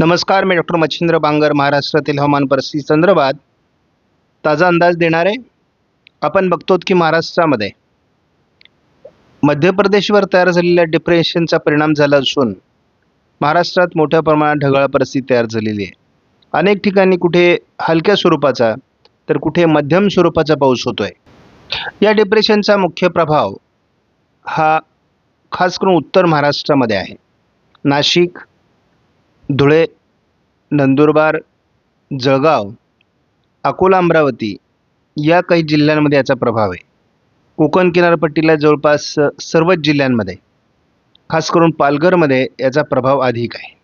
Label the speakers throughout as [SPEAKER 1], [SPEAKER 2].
[SPEAKER 1] नमस्कार मी डॉक्टर मच्छिंद्र बांगर महाराष्ट्रातील हवामान परिस्थिती संदर्भात ताजा अंदाज देणार आहे आपण बघतो की महाराष्ट्रामध्ये मध्य प्रदेशवर तयार झालेल्या डिप्रेशनचा परिणाम झाला असून महाराष्ट्रात मोठ्या प्रमाणात ढगाळ परिस्थिती तयार झालेली आहे. अनेक ठिकाणी कुठे हलक्या स्वरूपाचा तर कुठे मध्यम स्वरूपाचा पाऊस होतो आहे या डिप्रेशनचा मुख्य प्रभाव हा खास करून उत्तर महाराष्ट्रामध्ये आहे. नाशिक धुळे नंदुरबार जळगाव अकोला अमरावती या काही जिल्ह्यांमध्ये याचा प्रभाव आहे. कोकण किनारपट्टीला जवळपास सर्वच जिल्ह्यांमध्ये खास करून पालघरमध्ये याचा प्रभाव अधिक आहे.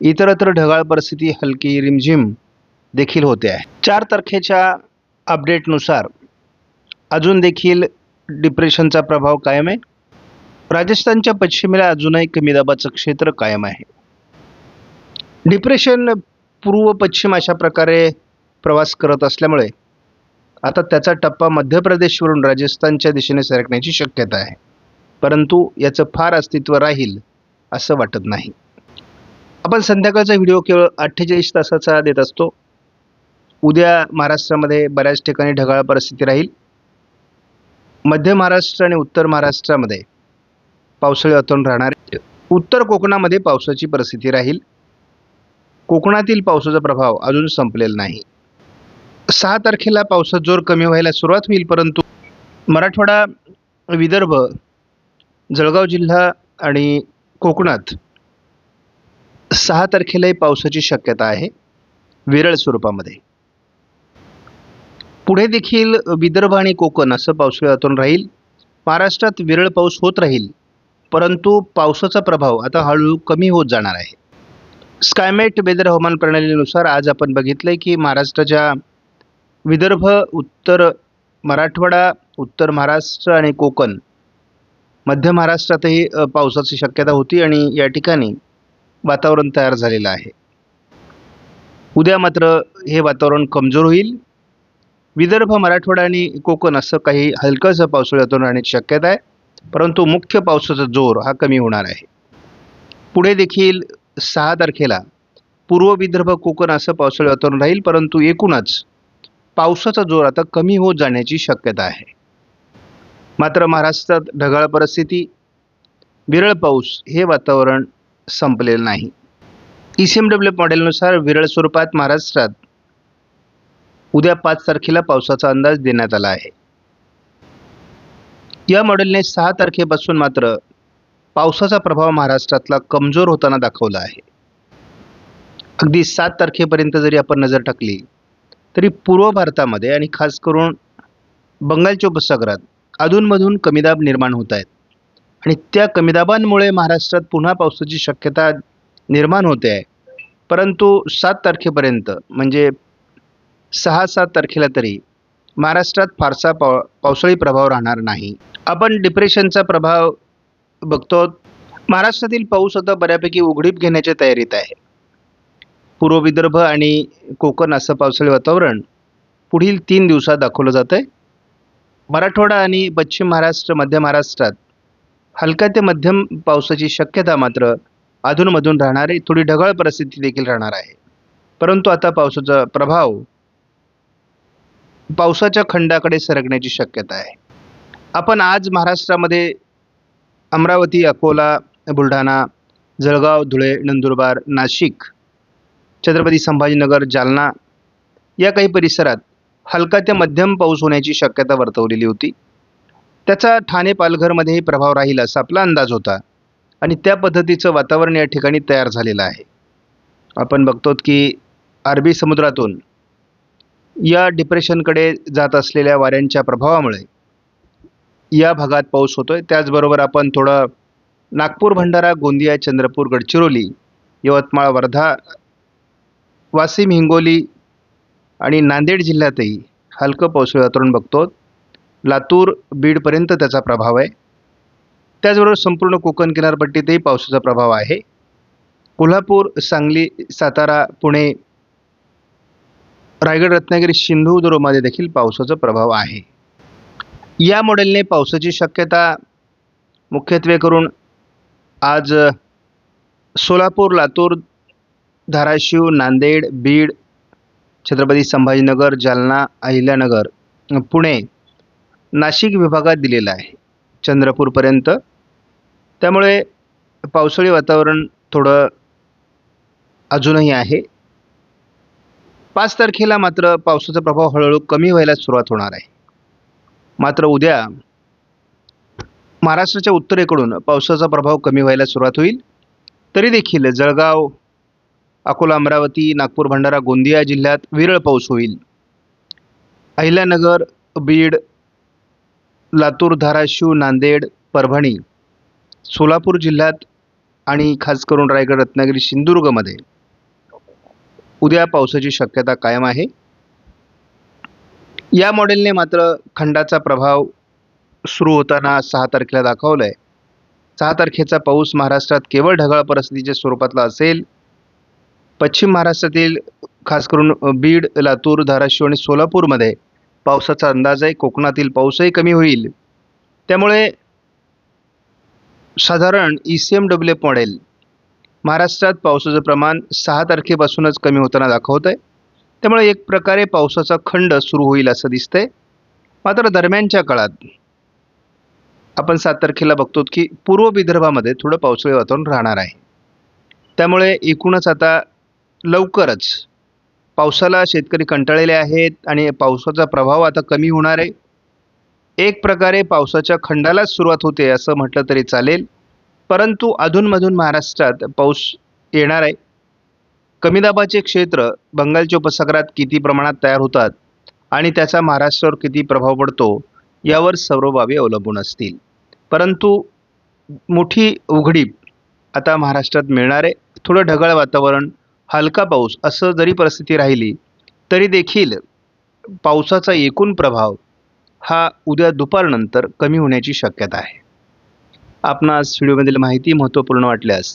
[SPEAKER 1] इतरत्र ढगाळ परिस्थिती हलकी रिमझिम देखील होते आहे. चार तारखेच्या अपडेटनुसार अजून देखील डिप्रेशनचा प्रभाव कायम आहे. राजस्थानच्या पश्चिमेला अजूनही कमी दाबाचं क्षेत्र कायम आहे. डिप्रेशन पूर्व पश्चिम अशा प्रकारे प्रवास करत असल्यामुळे आता त्याचा टप्पा मध्य प्रदेशवरून राजस्थानच्या दिशेने सरकण्याची शक्यता आहे. परंतु याचं फार अस्तित्व राहील असं वाटत नाही. आपण संध्याकाळचा व्हिडिओ केवळ अठ्ठेचाळीस तासाचा देत असतो. उद्या महाराष्ट्रामध्ये बऱ्याच ठिकाणी ढगाळ परिस्थिती राहील. मध्य महाराष्ट्र आणि उत्तर महाराष्ट्रामध्ये पावसाळी वातावरण राहणार उत्तर कोकणामध्ये पावसाची परिस्थिती राहील. कोकणातील पावसाचा प्रभाव अजून संपलेला नाही. सहा तारखेला पावसात जोर कमी व्हायला सुरुवात होईल परंतु मराठवाडा विदर्भ जळगाव जिल्हा आणि कोकणात सहा तारखेलाही पावसाची शक्यता आहे विरळ स्वरूपामध्ये. पुढे देखील विदर्भ आणि कोकण असं पावसाळी वातावरण राहील. महाराष्ट्रात विरळ पाऊस होत राहील परंतु पावसाचा प्रभाव आता हळूहळू कमी होत जाणार आहे. स्कायमेट वेदर हवामान प्रणालीनुसार आज आपण बघितलं की महाराष्ट्राच्या विदर्भ उत्तर मराठवाडा उत्तर महाराष्ट्र आणि कोकण मध्य महाराष्ट्रातही पावसाची शक्यता होती आणि या ठिकाणी वातावरण तयार झालेलं आहे. उद्या मात्र हे वातावरण कमजोर होईल. विदर्भ मराठवाडा आणि कोकण असं काही हलकंसं पावसाळी वातावरण राहण्याची शक्यता आहे. परंतु मुख्य पावसाचा जोर हा कमी होणार आहे. पुढे देखील सहा तारखेला पूर्व विदर्भ कोकण असं पावसाळी वातावरण राहील परंतु एकूणच पावसाचा जोर आता कमी होत जाण्याची शक्यता आहे. मात्र महाराष्ट्रात ढगाळ परिस्थिती विरळ पाऊस हे वातावरण संपलेलं नाही. ई सी एम डब्ल्यू मॉडेलनुसार विरळ स्वरूपात महाराष्ट्रात उद्या पाच तारखेला पावसाचा अंदाज देण्यात आला आहे. या मॉडेलने सहा तारखेपासून मात्र पावसाचा प्रभाव महाराष्ट्रातला कमजोर होताना दाखवला आहे. अगदी सात तारखेपर्यंत जरी आपण नजर टाकली तरी पूर्व भारतामध्ये आणि खास करून बंगालच्या उपसागरात अधूनमधून कमीदाब निर्माण होत आहेत. आणि त्या कमीदाबांमुळे महाराष्ट्रात पुन्हा पावसाची शक्यता निर्माण होते आहे. परंतु सात तारखेपर्यंत म्हणजे सहा सात तारखेला तरी महाराष्ट्रात फारसा पाव पावसाळी प्रभाव राहणार नाही. आपण डिप्रेशनचा प्रभाव बघतो महाराष्ट्रातील पाऊस आता बऱ्यापैकी उघडीप घेण्याच्या तयारीत आहे. पूर्व विदर्भ आणि कोकण असं पावसाळी वातावरण पुढील तीन दिवसात दाखवलं जातं आहे मराठवाडा आणि पश्चिम महाराष्ट्र मध्य महाराष्ट्रात हलक्या ते मध्यम पावसाची शक्यता मात्र अधूनमधून राहणारी थोडी ढगाळ परिस्थिती देखील राहणार आहे. परंतु आता पावसाचा प्रभाव पावसाच्या खंडाकडे सरकण्याची शक्यता आहे. आपण आज महाराष्ट्रामध्ये अमरावती अकोला बुलढाणा जळगाव धुळे नंदुरबार नाशिक छत्रपती संभाजीनगर जालना या काही परिसरात हलका ते मध्यम पाऊस होण्याची शक्यता वर्तवलेली होती. त्याचा ठाणे पालघरमध्येही प्रभाव राहील असा आपला अंदाज होता आणि त्या पद्धतीचं वातावरण या ठिकाणी तयार झालेलं आहे. आपण बघतो की अरबी समुद्रातून या डिप्रेशनकडे जात असलेल्या वाऱ्यांच्या प्रभावामुळे या भागात पाऊस होतोय. त्याचबरोबर आपण थोडं नागपूर भंडारा गोंदिया चंद्रपूर गडचिरोली यवतमाळ वर्धा वाशिम हिंगोली आणि नांदेड जिल्ह्यातही हलकं पावसाळी वातावरण बघतो. लातूर बीडपर्यंत त्याचा प्रभाव आहे. त्याचबरोबर संपूर्ण कोकण किनारपट्टीतही पावसाचा प्रभाव आहे. कोल्हापूर सांगली सातारा पुणे रायगड रत्नागिरी सिंधुदुर्गमध्ये देखील पावसाचा प्रभाव आहे. या मॉडेलने पावसाची शक्यता मुख्यत्वे करून आज सोलापूर लातूर धाराशिव नांदेड बीड छत्रपती संभाजीनगर जालना अहिल्यानगर पुणे नाशिक विभागात दिलेला आहे. चंद्रपूरपर्यंत. त्यामुळे पावसाळी वातावरण थोडं अजूनही आहे. पाच तारखेला मात्र पावसाचा प्रभाव हळूहळू कमी व्हायला सुरुवात होणार आहे. मात्र उद्या महाराष्ट्राच्या उत्तरेकडून पावसाचा प्रभाव कमी व्हायला सुरुवात होईल. तरी देखील जळगाव अकोला अमरावती नागपूर भंडारा गोंदिया जिल्ह्यात विरळ पाऊस होईल. अहिल्यानगर बीड लातूर धाराशिव नांदेड परभणी सोलापूर जिल्ह्यात आणि खास करून रायगड रत्नागिरी सिंधुदुर्गमध्ये उद्या पावसाची शक्यता कायम आहे. या मॉडेलने मात्र खंडाचा प्रभाव सुरू होताना सहा तारखेला दाखवलं आहे सहा तारखेचा पाऊस महाराष्ट्रात केवळ ढगाळ परिस्थितीच्या स्वरूपातला असेल पश्चिम महाराष्ट्रातील खास करून बीड लातूर धाराशिव आणि सोलापूरमध्ये पावसाचा अंदाज आहे कोकणातील पाऊसही कमी होईल. त्यामुळे साधारण E C M W F model महाराष्ट्रात पावसाचं प्रमाण सहा तारखेपासूनच कमी होताना दाखवत आहे त्यामुळे एक प्रकारे पावसाचा खंड सुरू होईल असं दिसतंय. मात्र दरम्यानच्या काळात आपण सात तारखेला बघतो की पूर्व विदर्भामध्ये थोडं पावसाळी वातावरण राहणार आहे. त्यामुळे एकूणच आता लवकरच पावसाला शेतकरी कंटाळलेले आहेत आणि पावसाचा प्रभाव आता कमी होणार आहे. एक प्रकारे पावसाच्या खंडालाच सुरुवात होते असं म्हटलं तरी चालेल. परंतु अधूनमधून महाराष्ट्रात पाऊस येणार आहे. कमी दाबाचे क्षेत्र बंगालच्या उपसागरात किती प्रमाणात तयार होतात आणि त्याचा महाराष्ट्रावर किती प्रभाव पडतो यावर सर्व बाबी अवलंबून असतील. परंतु मोठी उघडीप आता महाराष्ट्रात मिळणार आहे. थोडं ढगाळ वातावरण हलका पाऊस असं जरी परिस्थिती राहिली तरी देखील पावसाचा एकूण प्रभाव हा उद्या दुपारनंतर कमी होण्याची शक्यता आहे. आपणास व्हिडिओमधील माहिती महत्त्वपूर्ण वाटल्यास